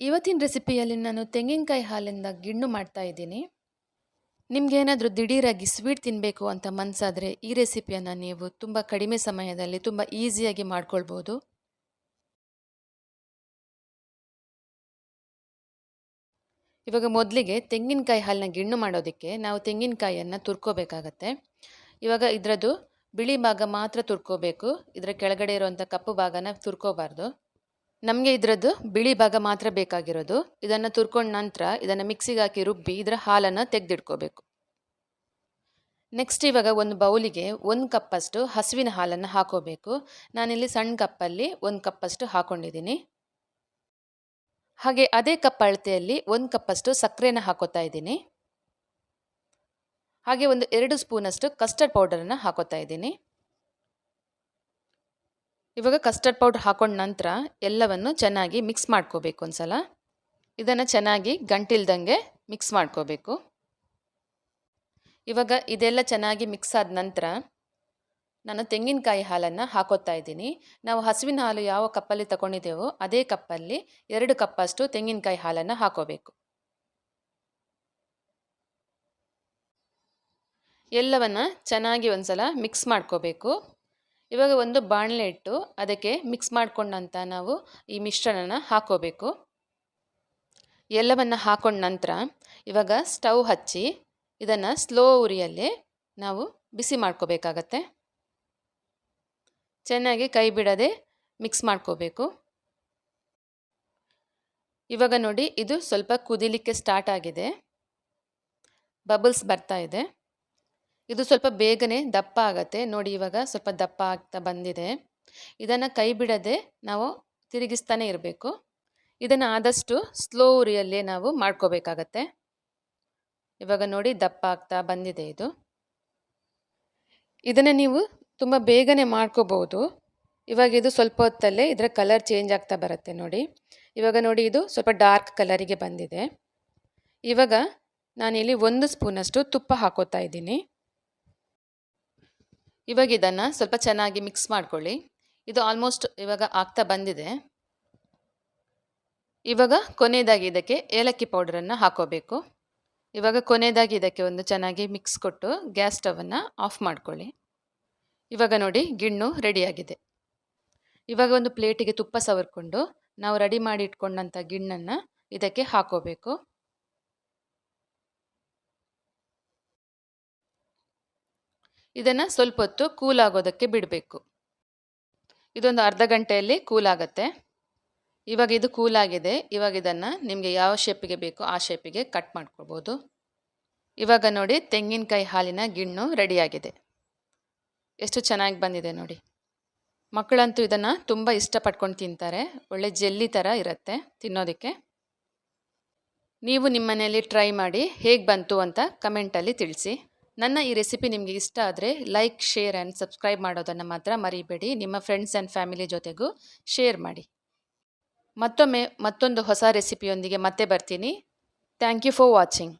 ಇವತ್ತಿನ ರೆಸಿಪಿಯಲ್ಲಿ ನಾನು ತೆಂಗಿನಕಾಯಿ ಹಾಲಿಂದ ಗಿಣ್ಣು ಮಾಡ್ತಾ ಇದ್ದೀನಿ. ನಿಮಗೇನಾದರೂ ದಿಢೀರಾಗಿ ಸ್ವೀಟ್ ತಿನ್ನಬೇಕು ಅಂತ ಮನಸ್ಸಾದರೆ ಈ ರೆಸಿಪಿಯನ್ನು ನೀವು ತುಂಬ ಕಡಿಮೆ ಸಮಯದಲ್ಲಿ ತುಂಬ ಈಸಿಯಾಗಿ ಮಾಡ್ಕೊಳ್ಬೋದು. ಇವಾಗ ಮೊದಲಿಗೆ ತೆಂಗಿನಕಾಯಿ ಹಾಲನ್ನ ಗಿಣ್ಣು ಮಾಡೋದಕ್ಕೆ ನಾವು ತೆಂಗಿನಕಾಯಿಯನ್ನು ತುರ್ಕೋಬೇಕಾಗತ್ತೆ. ಇವಾಗ ಇದರದ್ದು ಬಿಳಿ ಭಾಗ ಮಾತ್ರ ತುರ್ಕೋಬೇಕು. ಇದರ ಕೆಳಗಡೆ ಇರುವಂಥ ಕಪ್ಪು ಭಾಗನ ತುರ್ಕೋಬಾರ್ದು. ನಮಗೆ ಇದರದ್ದು ಬಿಳಿ ಭಾಗ ಮಾತ್ರ ಬೇಕಾಗಿರೋದು. ಇದನ್ನು ತುರ್ಕೊಂಡ ನಂತರ ಇದನ್ನು ಮಿಕ್ಸಿಗೆ ಹಾಕಿ ರುಬ್ಬಿ ಇದರ ಹಾಲನ್ನು ತೆಗೆದಿಟ್ಕೋಬೇಕು. ನೆಕ್ಸ್ಟ್ ಇವಾಗ ಒಂದು ಬೌಲಿಗೆ ಒಂದು ಕಪ್ಪಷ್ಟು ಹಸುವಿನ ಹಾಲನ್ನು ಹಾಕೋಬೇಕು. ನಾನಿಲ್ಲಿ ಸಣ್ಣ ಕಪ್ಪಲ್ಲಿ ಒಂದು ಕಪ್ಪಷ್ಟು ಹಾಕೊಂಡಿದ್ದೀನಿ. ಹಾಗೆ ಅದೇ ಕಪ್ ಅಳತೆಯಲ್ಲಿ ಒಂದು ಕಪ್ಪಷ್ಟು ಸಕ್ಕರೆನ ಹಾಕೋತಾ ಇದ್ದೀನಿ. ಹಾಗೆ ಒಂದು ಎರಡು ಸ್ಪೂನಷ್ಟು ಕಸ್ಟರ್ಡ್ ಪೌಡರನ್ನು ಹಾಕೋತಾ ಇದ್ದೀನಿ. ಇವಾಗ ಕಸ್ಟರ್ಡ್ ಪೌಡರ್ ಹಾಕೊಂಡ ನಂತರ ಎಲ್ಲವನ್ನು ಚೆನ್ನಾಗಿ ಮಿಕ್ಸ್ ಮಾಡ್ಕೋಬೇಕು ಒಂದ್ಸಲ. ಇದನ್ನು ಚೆನ್ನಾಗಿ ಗಂಟಿಲ್ದಂಗೆ ಮಿಕ್ಸ್ ಮಾಡ್ಕೋಬೇಕು. ಇವಾಗ ಇದೆಲ್ಲ ಚೆನ್ನಾಗಿ ಮಿಕ್ಸ್ ಆದ ನಂತರ ನಾನು ತೆಂಗಿನಕಾಯಿ ಹಾಲನ್ನು ಹಾಕೋತಾ ಇದ್ದೀನಿ. ನಾವು ಹಸುವಿನ ಹಾಲು ಯಾವ ಕಪ್ಪಲ್ಲಿ ತಗೊಂಡಿದ್ದೇವೋ ಅದೇ ಕಪ್ಪಲ್ಲಿ ಎರಡು ಕಪ್ಪಷ್ಟು ತೆಂಗಿನಕಾಯಿ ಹಾಲನ್ನು ಹಾಕೋಬೇಕು. ಎಲ್ಲವನ್ನು ಚೆನ್ನಾಗಿ ಒಂದ್ಸಲ ಮಿಕ್ಸ್ ಮಾಡ್ಕೋಬೇಕು. ಇವಾಗ ಒಂದು ಬಾಣಲೆ ಇಟ್ಟು ಅದಕ್ಕೆ ಮಿಕ್ಸ್ ಮಾಡ್ಕೊಂಡಂತ ನಾವು ಈ ಮಿಶ್ರಣನ ಹಾಕೋಬೇಕು. ಎಲ್ಲವನ್ನು ಹಾಕೊಂಡ ನಂತರ ಇವಾಗ ಸ್ಟವ್ ಹಚ್ಚಿ ಇದನ್ನು ಸ್ಲೋ ಉರಿಯಲ್ಲಿ ನಾವು ಬಿಸಿ ಮಾಡ್ಕೋಬೇಕಾಗತ್ತೆ. ಚೆನ್ನಾಗಿ ಕೈ ಬಿಡದೆ ಮಿಕ್ಸ್ ಮಾಡ್ಕೋಬೇಕು. ಇವಾಗ ನೋಡಿ ಇದು ಸ್ವಲ್ಪ ಕುದಿಲಿಕ್ಕೆ ಸ್ಟಾರ್ಟ್ ಆಗಿದೆ. ಬಬಲ್ಸ್ ಬರ್ತಾ ಇದೆ. ಇದು ಸ್ವಲ್ಪ ಬೇಗನೆ ದಪ್ಪ ಆಗತ್ತೆ. ನೋಡಿ ಇವಾಗ ಸ್ವಲ್ಪ ದಪ್ಪ ಆಗ್ತಾ ಬಂದಿದೆ. ಇದನ್ನು ಕೈ ಬಿಡದೆ ನಾವು ತಿರುಗಿಸ್ತಾನೆ ಇರಬೇಕು. ಇದನ್ನು ಆದಷ್ಟು ಸ್ಲೋ ಉರಿಯಲ್ಲೇ ನಾವು ಮಾಡ್ಕೋಬೇಕಾಗತ್ತೆ. ಇವಾಗ ನೋಡಿ ದಪ್ಪ ಆಗ್ತಾ ಬಂದಿದೆ ಇದು. ಇದನ್ನು ನೀವು ತುಂಬ ಬೇಗನೆ ಮಾಡ್ಕೋಬೋದು ಇವಾಗ ಇದು ಸ್ವಲ್ಪ ಹೊತ್ತಲ್ಲೇ ಇದರ ಕಲರ್ ಚೇಂಜ್ ಆಗ್ತಾ ಬರುತ್ತೆ ನೋಡಿ. ಇವಾಗ ನೋಡಿ ಇದು ಸ್ವಲ್ಪ ಡಾರ್ಕ್ ಕಲರಿಗೆ ಬಂದಿದೆ. ಇವಾಗ ನಾನಿಲ್ಲಿ ಒಂದು ಸ್ಪೂನಷ್ಟು ತುಪ್ಪ ಹಾಕೋತಾ ಇದ್ದೀನಿ. ಇವಾಗ ಇದನ್ನು ಸ್ವಲ್ಪ ಚೆನ್ನಾಗಿ ಮಿಕ್ಸ್ ಮಾಡ್ಕೊಳ್ಳಿ. ಇದು ಆಲ್ಮೋಸ್ಟ್ ಇವಾಗ ಆಗ್ತಾ ಬಂದಿದೆ. ಇವಾಗ ಕೊನೆಯದಾಗಿ ಇದಕ್ಕೆ ಏಲಕ್ಕಿ ಪೌಡರನ್ನು ಹಾಕೋಬೇಕು. ಇವಾಗ ಕೊನೆಯದಾಗಿ ಇದಕ್ಕೆ ಒಂದು ಚೆನ್ನಾಗಿ ಮಿಕ್ಸ್ ಕೊಟ್ಟು ಗ್ಯಾಸ್ ಸ್ಟವನ್ನು ಆಫ್ ಮಾಡ್ಕೊಳ್ಳಿ. ಇವಾಗ ನೋಡಿ ಗಿಣ್ಣು ರೆಡಿಯಾಗಿದೆ ಇವಾಗ ಒಂದು ಪ್ಲೇಟಿಗೆ ತುಪ್ಪ ಸವರ್ಕೊಂಡು ನಾವು ರೆಡಿ ಮಾಡಿ ಇಟ್ಕೊಂಡಂಥ ಗಿಣ್ಣನ್ನು ಇದಕ್ಕೆ ಹಾಕೋಬೇಕು. ಇದನ್ನು ಸ್ವಲ್ಪ ಹೊತ್ತು ಕೂಲ್ ಆಗೋದಕ್ಕೆ ಬಿಡಬೇಕು. ಇದೊಂದು ಅರ್ಧ ಗಂಟೆಯಲ್ಲಿ ಕೂಲ್ ಆಗುತ್ತೆ. ಇವಾಗ ಇದು ಕೂಲ್ ಆಗಿದೆ. ಇವಾಗ ಇದನ್ನು ನಿಮಗೆ ಯಾವ ಶೇಪಿಗೆ ಬೇಕೋ ಆ ಶೇಪಿಗೆ ಕಟ್ ಮಾಡ್ಕೊಳ್ಬೋದು. ಇವಾಗ ನೋಡಿ ತೆಂಗಿನಕಾಯಿ ಹಾಲಿನ ಗಿಣ್ಣು ರೆಡಿಯಾಗಿದೆ ಎಷ್ಟು ಚೆನ್ನಾಗಿ ಬಂದಿದೆ ನೋಡಿ. ಮಕ್ಕಳಂತೂ ಇದನ್ನು ತುಂಬ ಇಷ್ಟಪಟ್ಕೊಂಡು ತಿಂತಾರೆ. ಒಳ್ಳೆ ಜೆಲ್ಲಿ ಥರ ಇರುತ್ತೆ ತಿನ್ನೋದಕ್ಕೆ. ನೀವು ನಿಮ್ಮ ಮನೆಯಲ್ಲಿ ಟ್ರೈ ಮಾಡಿ ಹೇಗೆ ಬಂತು ಅಂತ ಕಮೆಂಟಲ್ಲಿ ತಿಳಿಸಿ. ನನ್ನ ಈ ರೆಸಿಪಿ ನಿಮಗೆ ಇಷ್ಟ ಆದರೆ ಲೈಕ್, ಶೇರ್ ಆ್ಯಂಡ್ ಸಬ್ಸ್ಕ್ರೈಬ್ ಮಾಡೋದನ್ನು ಮಾತ್ರ ಮರಿಬೇಡಿ. ನಿಮ್ಮ ಫ್ರೆಂಡ್ಸ್ ಆ್ಯಂಡ್ ಫ್ಯಾಮಿಲಿ ಜೊತೆಗೂ ಶೇರ್ ಮಾಡಿ. ಮತ್ತೊಮ್ಮೆ ಮತ್ತೊಂದು ಹೊಸ ರೆಸಿಪಿಯೊಂದಿಗೆ ಮತ್ತೆ ಬರ್ತೀನಿ. Thank you for watching.